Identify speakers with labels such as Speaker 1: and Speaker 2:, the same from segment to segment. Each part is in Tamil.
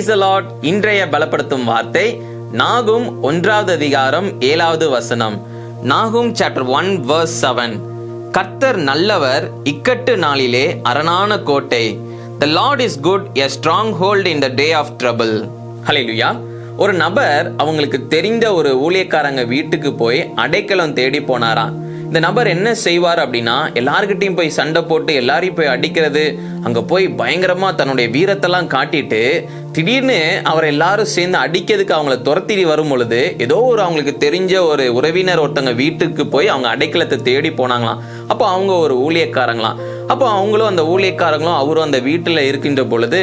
Speaker 1: பிரைஸ் அலாட் இன்றைய பலப்படுத்தும் வார்த்தை நாகும் ஒன்றாவது அதிகாரம் ஏழாவது வசனம். நாகும் சாப்டர் ஒன் வர்ஸ் செவன் கர்த்தர் நல்லவர் இக்கட்டு நாளிலே அரணான கோட்டை. The Lord is good a stronghold in the day of trouble ஹalleluya ஒரு நபர் அவங்களுக்கு தெரிந்த ஒரு ஊழியக்காரங்க வீட்டுக்கு போய் அடைக்கலம் தேடி போனாராம். இந்த நபர் என்ன செய்வார் அப்படின்னா எல்லாருக்கிட்டையும் போய் சண்டை போட்டு எல்லாரையும் போய் அடிக்கிறது அங்க போய் பயங்கரமா தன்னுடைய வீரத்தெல்லாம் காட்டிட்டு திடீர்னு அவர் எல்லாரும் சேர்ந்து அடிக்கிறதுக்கு அவங்கள துரத்திடி வரும் பொழுது ஏதோ ஒரு அவங்களுக்கு தெரிஞ்ச ஒரு உறவினர் ஒருத்தங்க வீட்டுக்கு போய் அவங்க அடைக்கலத்தை தேடி போனாங்களாம். அப்போ அவங்க ஒரு ஊழியக்காரங்களாம். அப்போ அவங்களும் அந்த ஊழியக்காரங்களும் அவரும் அந்த வீட்டில் இருக்கின்ற பொழுது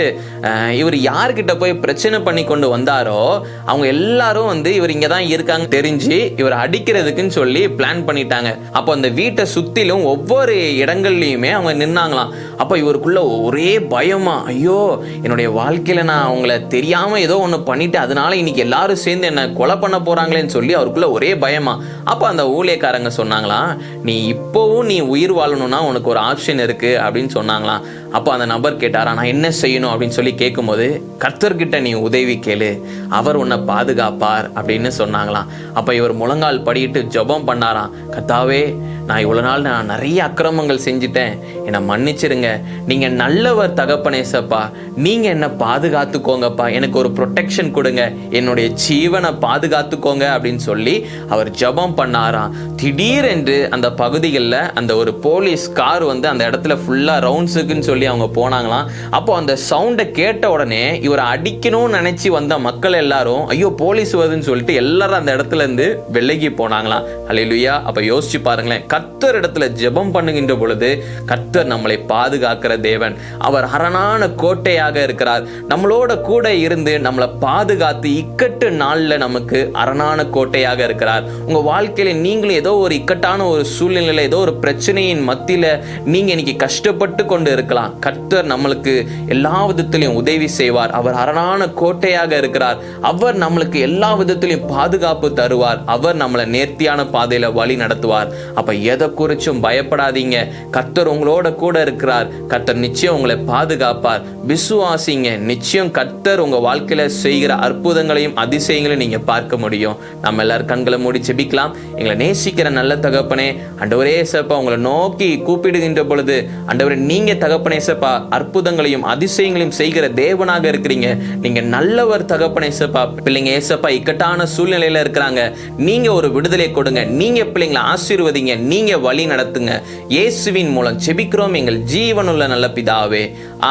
Speaker 1: இவர் யார்கிட்ட போய் பிரச்சனை பண்ணி கொண்டு வந்தாரோ அவங்க எல்லாரும் வந்து இவர் இங்கே தான் இருக்காங்க தெரிஞ்சு இவர் அடிக்கிறதுக்குன்னு சொல்லி பிளான் பண்ணிட்டாங்க. அப்போ அந்த வீட்டை சுற்றிலும் ஒவ்வொரு இடங்கள்லையுமே அவங்க நின்னாங்களாம். அப்போ இவருக்குள்ள ஒரே பயமா ஐயோ என்னுடைய வாழ்க்கையில் நான் அவங்கள தெரியாமல் ஏதோ ஒன்று பண்ணிட்டு அதனால இன்னைக்கு எல்லாரும் சேர்ந்து என்னை கொலை பண்ண போகிறாங்களேன்னு சொல்லி அவருக்குள்ள ஒரே பயமா. அப்போ அந்த ஊழியக்காரங்க சொன்னாங்களாம் நீ இப்போவும் நீ உயிர் வாழணும்னா உனக்கு ஒரு ஆப்ஷன் இருக்கு. அப்படின்னு சொன்னாங்களாம். அப்போ அந்த நபர் கேட்டாரா நான் என்ன செய்யணும்? அப்படின்னு சொல்லி கேட்கும்போது கர்த்தர்கிட்ட நீ உதவி கேளு. அவர் உன்னை பாதுகாப்பார். அப்படின்னு சொன்னாங்களாம். அப்போ இவர் முழங்கால் படிட்டு ஜெபம் பண்ணாராம். கர்த்தாவே நான் இவ்வளோ நாள் நான் நிறைய அக்கிரமங்கள் செஞ்சுட்டேன். என்னை மன்னிச்சிருங்க. நீங்கள் நல்லவர் தகப்பனேசப்பா நீங்கள் என்னை பாதுகாத்துக்கோங்கப்பா. எனக்கு ஒரு ப்ரொடெக்ஷன் கொடுங்க. என்னுடைய ஜீவனை பாதுகாத்துக்கோங்க. அப்படின்னு சொல்லி அவர் ஜெபம் பண்ணாராம். திடீரென்று அந்த பகுதிகளில் அந்த ஒரு போலீஸ் கார் வந்து அந்த இடத்துல இடத்துல ஃபுல்லாக ரவுண்ட்ஸுக்குன்னு சொல்லி அவங்க போனாங்களாம். அப்போ அந்த சவுண்டை கேட்ட உடனே இவரை அடிக்கணும்னு நினச்சி வந்த மக்கள் எல்லாரும் ஐயோ போலீஸ் வருதுன்னு சொல்லிட்டு எல்லாரும் அந்த இடத்துல இருந்து விலகி போனாங்களாம். அலையிலுயா அப்போ யோசிச்சு பாருங்களேன் கத்தர் இடத்துல ஜெபம் பண்ணுகின்ற பொழுது கத்தர் நம்மளை பாதுகாக்கிற தேவன். அவர் அரணான கோட்டையாக இருக்கிறார். நம்மளோட கூட இருந்து நம்மளை பாதுகாத்து இக்கட்டு நாளில் நமக்கு அரணான கோட்டையாக இருக்கிறார். உங்கள் வாழ்க்கையில் நீங்களும் ஏதோ ஒரு இக்கட்டான ஒரு சூழ்நிலையில் ஏதோ ஒரு பிரச்சனையின் மத்தியில் நீங்கள் இன்னைக்கு கஷ்டப்பட்டு கொண்டு இருக்கலாம். கர்த்தர் நம்மளுக்கு எல்லா விதத்திலையும் உதவி செய்வார். அவர் அரணான கோட்டையாக இருக்கிறார். அவர் நம்மளுக்கு எல்லா விதத்திலையும் பாதுகாப்பு தருவார். அவர் நம்மளை நேர்த்தியான பாதையில வழி நடத்துவார். அப்ப எதை குறிச்சும் பயப்படாதீங்க. கர்த்தர் உங்களோட கூட இருக்கிறார். கர்த்தர் நிச்சயம் உங்களை பாதுகாப்பார். விசுவாசிங்க. நிச்சயம் கர்த்தர் உங்க வாழ்க்கையில செய்கிற அற்புதங்களையும் அதிசயங்களையும் நீங்க பார்க்க முடியும். நம்ம எல்லாரும் கண்களை மூடி ஜெபிக்கலாம். எங்களை நேசிக்கிற நல்ல தகப்பனே அண்டவரே சப்பா உங்களை நோக்கி கூப்பிடுகின்ற பொழுது அண்டவரே நீங்க தகப்பனே சப்பா அற்புதங்களையும் அதிசயங்களையும் செய்கிற தேவனாக இருக்கிறீங்க. நீங்க நல்லவர் தகப்பனே சப்பா பிள்ளைங்க ஏசப்பா இக்கட்டான சூழ்நிலையில இருக்கிறாங்க. நீங்க ஒரு விடுதலை கொடுங்க. நீங்க பிள்ளைங்களை ஆசீர்வதிங்க. நீங்க வழி நடத்துங்க. இயேசுவின் மூலம் செபிக்கிறோம் எங்கள் ஜீவனுள்ள நல்ல பிதாவே.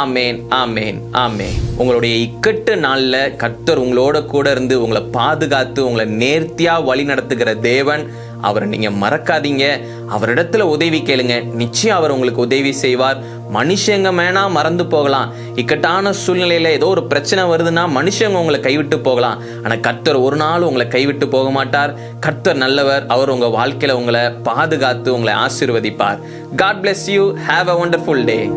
Speaker 1: ஆமேன் ஆமேன் ஆமேன். உங்களுடைய இக்கட்டு நாள்ல கர்த்தர் உங்களோட கூட இருந்து உங்களை பாதுகாத்து உங்களை நேர்த்தியா வழி நடத்துகிற தேவன். அவரை நீங்க மறக்காதீங்க. அவரிடத்துல உதவி கேளுங்க. நிச்சயம் அவர் உங்களுக்கு உதவி செய்வார். மனுஷங்க மேனா மறந்து போகலாம். இக்கட்டான சூழ்நிலையில ஏதோ ஒரு பிரச்சனை வருதுன்னா மனுஷங்க உங்களை கைவிட்டு போகலாம். ஆனா கர்த்தர் ஒரு நாள் உங்களை கைவிட்டு போக மாட்டார். கர்த்தர் நல்லவர். அவர் உங்க வாழ்க்கையில உங்களை பாதுகாத்து உங்களை ஆசீர்வதிப்பார். God bless you have a wonderful day